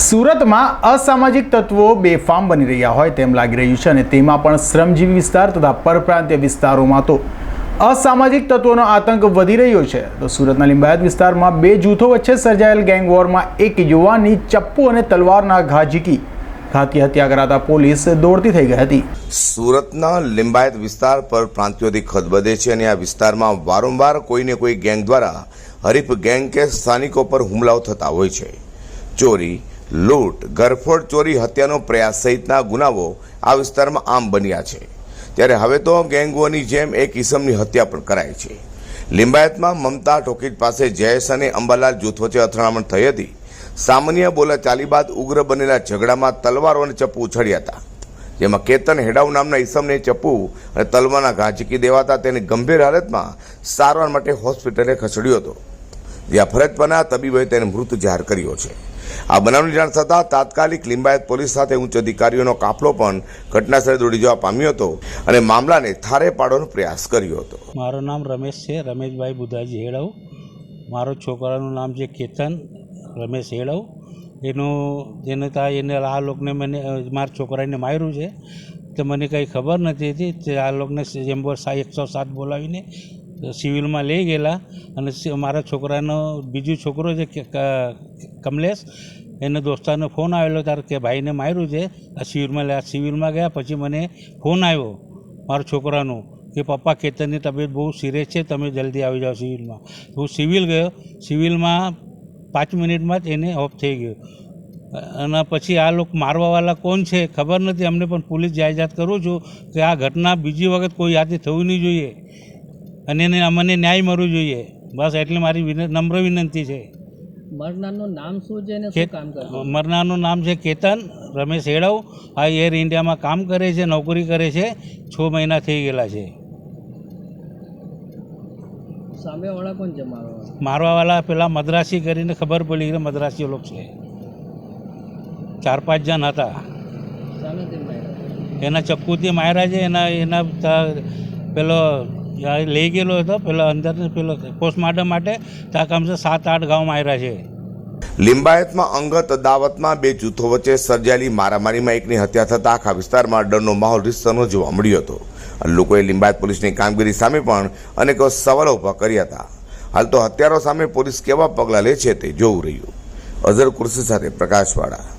સુરતમાં અસામાજિક તત્વો બેફામ બની રહ્યા હોય તેમ લાગી રહ્યું છે અને તેમાં પણ શ્રમજીવી વિસ્તાર તથા પરપ્રાંતીય વિસ્તારોમાં તો અસામાજિક તત્વોનો આતંક વધી રહ્યો છે. તો સુરતના લિંબાયત વિસ્તારમાં બે જૂથો વચ્ચે સર્જાયેલ ગેંગ વોરમાં એક યુવાનની ચપ્પુ અને તલવારના ઘા ઝીકી. ઘાતી હત્યા કરાતા પોલીસ દોડતી થઈ ગઈ હતી. સુરતના લિંબાયત વિસ્તાર પર પ્રાંતિયોથી ખદબદે છે અને આ વિસ્તારમાં વારંવાર કોઈને કોઈ ગેંગ દ્વારા હરીફ ગેંગ કે સ્થાનિકો પર હુમલાઓ થતા હોય છે. ચોરી લૂંટ ગરફોડ ચોરી, હત્યાનો પ્રયાસ સહિતના ગુનાઓ આ વિસ્તારમાં આમ બન્યા છે. ત્યારે હવે તો ગેંગોની જેમ એક ઈસમની હત્યા પણ કરાઈ છે. લિંબાયતમાં મમતા ટોકીટ પાસે જયેશ અને અંબાલાલ જૂથ વચ્ચે અથડામણ થઈ હતી. સામાન્ય બોલાચાલી બાદ ઉગ્ર બનેલા ઝઘડામાં તલવારો અને ચપ્પુ ઉછળ્યા હતા. જેમાં કેતન હેડાઉ નામના ઈસમને ચપ્પુ અને તલવારના ઘા ઝીકી દેવાતા તેને ગંભીર હાલતમાં સારવાર માટે હોસ્પિટલે ખસેડ્યો હતો. જ્યાં ફરજ પરના તબીબોએ તેને મૃત જાહેર કર્યો છે. આ બનાવની જાણ થતાં તાત્કાલિક લિંબાયત પોલીસ સાથે ઉચ્ચ અધિકારીઓનો કાફલો પણ ઘટનાસ્થળે દોડી જવા પામ્યો હતો અને મામલાને થારે પાડવાનો પ્રયાસ કર્યો હતો. મારું નામ રમેશ છે, રમેશભાઈ બુધાજી હેળવ મારો છોકરાનું નામ છે કેતન રમેશ હેળવ એનું, જેને તા એને આ લોકોને મને, મારા છોકરાને માર્યું છે. તો મને કંઈ ખબર નથી હતી, તે આ લોકોને ચેમ્બર એકસો સાત બોલાવીને સિવિલમાં લઈ ગયેલા અને મારા છોકરાનો, બીજો છોકરો છે કમલેશ, એને દોસ્તારનો ફોન આવેલો તાર કે ભાઈને માર્યું છે. આ સિવિલમાં લે- આ સિવિલમાં ગયા, પછી મને ફોન આવ્યો મારા છોકરાનો કે, પપ્પા કેતનની તબિયત બહુ સિરિયસ છે, તમે જલ્દી આવી જાઓ સિવિલમાં. હું સિવિલ ગયો. સિવિલમાં પાંચ મિનિટમાં જ એને ઓફ થઈ ગયો. અને પછી આ લોકો મારવાવાળા કોણ છે ખબર નથી. અમને પણ પોલીસ જાહેરાત કરું છું કે આ ઘટના બીજી વખત કોઈ યાદથી થવી નહીં જોઈએ. અને એને અમને ન્યાય મળવું જોઈએ. બસ એટલે મારી નમ્ર વિનંતી છે. મરનારનું નામ શું છે અને શું કામ કરે મરનારનું નામ છે કેતન રમેશ હેડવ. આ એર ઇન્ડિયામાં કામ કરે છે નોકરી કરે છે. છ મહિના થઈ ગયેલા છે. સામેવાળા કોણ છે મારવાવાળા? પેલા મદ્રાસી કરીને ખબર પડી કે મદ્રાસી લોકો છે. ચાર પાંચ જણ હતા. એના ચપ્પુથી માર્યા છે એના એના પેલો આ લઈ ગયેલો હતો, પેલો અંદર પેલો પોસ્ટમોર્ટમ માટે ત્યાં કમસે સાત આઠ ગામ માર્યા છે. લિંબાયતમાં અંગત અદાવતમાં બે જૂથો વચ્ચે સર્જાયેલી મારામારીમાં એકની હત્યા થતાં આખા વિસ્તારમાં ડરનો માહોલ રીતસરનો જોવા મળ્યો હતો. લોકોએ લિંબાયત પોલીસની કામગીરી સામે પણ અનેક સવાલો ઊભા કર્યા હતા. હાલ તો હત્યારો સામે પોલીસ કેવા પગલાં લે છે તે જોવું રહ્યું. અઝર કુર્સી સાથે પ્રકાશવાળા.